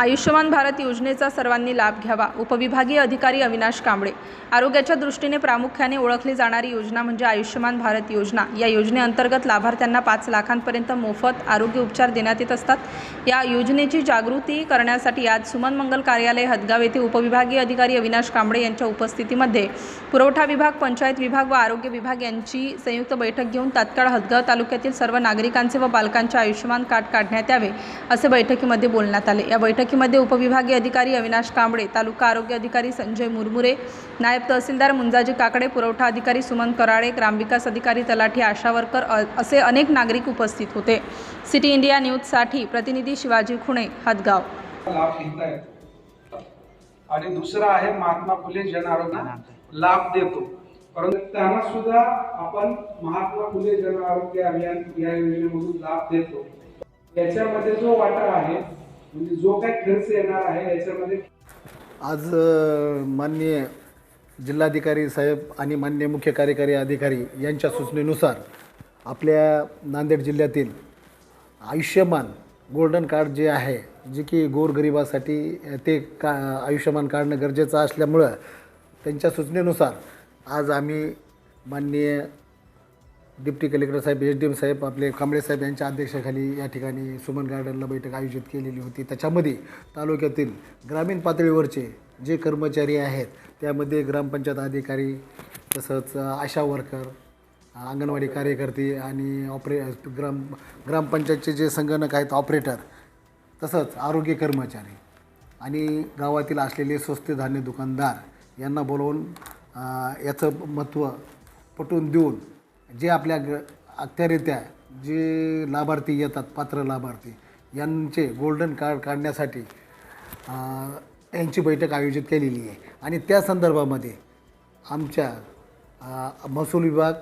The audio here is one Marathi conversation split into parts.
आयुष्यमान भारत योजनेचा सर्वांनी लाभ घ्यावा. उपविभागीय अधिकारी अविनाश कांबळे. आरोग्याच्या दृष्टीने प्रामुख्याने ओळखली जाणारी योजना म्हणजे आयुष्यमान भारत योजना. या योजनेअंतर्गत लाभार्थ्यांना पाच लाखांपर्यंत मोफत आरोग्य उपचार देण्यात येत असतात. या योजनेची जागृती करण्यासाठी आज सुमन मंगल कार्यालय हदगाव येथे उपविभागीय अधिकारी अविनाश कांबळे यांच्या उपस्थितीमध्ये पुरवठा विभाग पंचायत विभाग व आरोग्य विभाग यांची संयुक्त बैठक घेऊन तात्काळ हदगाव तालुक्यातील सर्व नागरिकांचे व बालकांचे आयुष्यमान कार्ड काढण्यात यावे असे बैठकीमध्ये बोलण्यात आले. या बैठकी बैठकीमध्ये उपविभागीय अधिकारी अविनाश कांबळे तालुका आरोग्य अधिकारी संजय मुरमुरे नायब तहसीलदार मुंजाजी काकडे पुरवठा अधिकारी सुमन कराळे ग्रामविकास अधिकारी तलाठी आशावरकर असे अनेक नागरिक उपस्थित होते. सिटी इंडिया न्यूजसाठी प्रतिनिधी शिवाजी खुणे हदगाव. आणि दुसरा आहे महात्मा फुले जन आरोग्य. लाभ देतो. परंतु त्यांना सुद्धा आपण महात्मा फुले जन आरोग्य अभियान या योजनेमधून लाभ देतो. याच्यामध्ये जो वाटा आहे म्हणजे जो काय खर्च येणार आहे याच्यामध्ये आज माननीय जिल्हाधिकारी साहेब आणि मान्य मुख्य कार्यकारी अधिकारी यांच्या सूचनेनुसार आपल्या नांदेड जिल्ह्यातील आयुष्यमान गोल्डन कार्ड जे आहे जे की गोरगरिबासाठी ते का आयुष्यमान काढणं गरजेचं असल्यामुळं त्यांच्या सूचनेनुसार आज आम्ही माननीय डिप्टी कलेक्टर साहेब एच डी एम साहेब आपले कांबळे साहेब यांच्या अध्यक्षाखाली या ठिकाणी सुमन गार्डनला बैठक आयोजित केलेली होती. त्याच्यामध्ये तालुक्यातील ग्रामीण पातळीवरचे जे कर्मचारी आहेत त्यामध्ये ग्रामपंचायत अधिकारी तसंच आशा वर्कर अंगणवाडी कार्यकर्ते आणि ऑपरे ग्राम ग्रामपंचायतचे जे संगणक आहेत ऑपरेटर तसंच आरोग्य कर्मचारी आणि गावातील असलेले स्वस्त धान्य दुकानदार यांना बोलवून याचं महत्त्व पटवून देऊन जे आपल्या ग अखत्यारित्या जे लाभार्थी येतात पात्र लाभार्थी यांचे गोल्डन कार्ड काढण्यासाठी यांची बैठक आयोजित केलेली आहे. आणि त्या संदर्भामध्ये आमच्या महसूल विभाग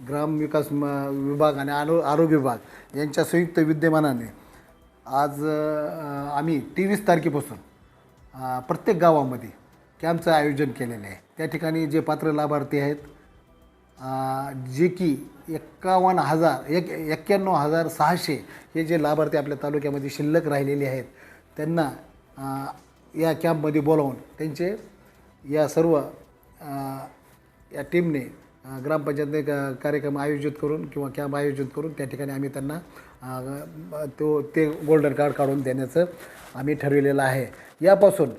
ग्रामविकास म विभाग आणि आरो आरोग्य विभाग यांच्या संयुक्त विद्यमानाने आज आम्ही तेवीस तारखेपासून प्रत्येक गावामध्ये कॅम्पचं आयोजन केलेलं आहे. त्या ठिकाणी जे पात्र लाभार्थी आहेत जे की एक्कावन्न हजार एक एक्क्याण्णव हजार सहाशे हे जे लाभार्थी आपल्या तालुक्यामध्ये शिल्लक राहिलेले आहेत त्यांना या कॅम्पमध्ये बोलावून त्यांचे या सर्व या टीमने ग्रामपंचायतने क- कार्यक्रम आयोजित करून किंवा कॅम्प आयोजित करून त्या ठिकाणी आम्ही त्यांना तो ते गोल्डन कार्ड काढून देण्याचं आम्ही ठरविलेलं आहे. यापासून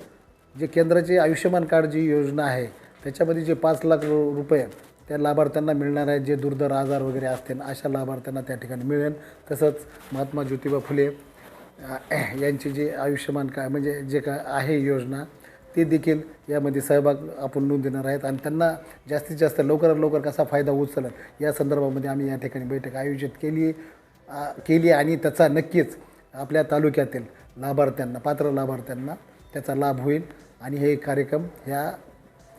जे केंद्राची आयुष्यमान कार्ड जी योजना आहे त्याच्यामध्ये जे पाच लाख रु रुपये त्या लाभार्थ्यांना मिळणार आहे जे दुर्धर आजार वगैरे असतील अशा लाभार्थ्यांना त्या ठिकाणी मिळेल. तसंच महात्मा ज्योतिबा फुले यांची जी आयुष्यमान काय म्हणजे जे काय आहे योजना ते देखील यामध्ये सहभाग आपण नोंद देणार आहेत. आणि त्यांना जास्तीत जास्त लवकरात लवकर कसा फायदा उचलत या संदर्भामध्ये आम्ही या ठिकाणी बैठक आयोजित केली केली आणि त्याचा नक्कीच आपल्या तालुक्यातील लाभार्थ्यांना पात्र लाभार्थ्यांना त्याचा लाभ होईल. आणि हे कार्यक्रम ह्या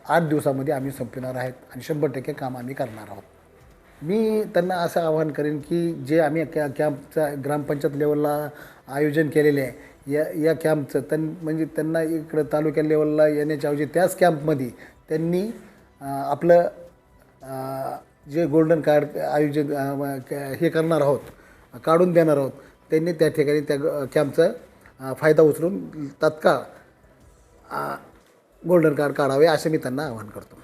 आठ दिवसामध्ये आम्ही संपविणार आहेत आणि शंभर टक्के काम आम्ही करणार आहोत. मी त्यांना असं आवाहन करेन की जे आम्ही कॅ कॅम्पचा ग्रामपंचायत लेवलला आयोजन केलेले आहे या या कॅम्पचं त्यां म्हणजे त्यांना इकडं तालुक्या लेवलला येण्याच्याऐवजी त्याच कॅम्पमध्ये त्यांनी आपलं जे गोल्डन कार्ड आयोजित हे करणार आहोत काढून देणार आहोत त्यांनी त्या ठिकाणी त्या कॅम्पचं कॅम्पचा फायदा उचलून तात्काळ गोल्डन कार्ड काढावे असे मी त्यांना आवाहन करतो.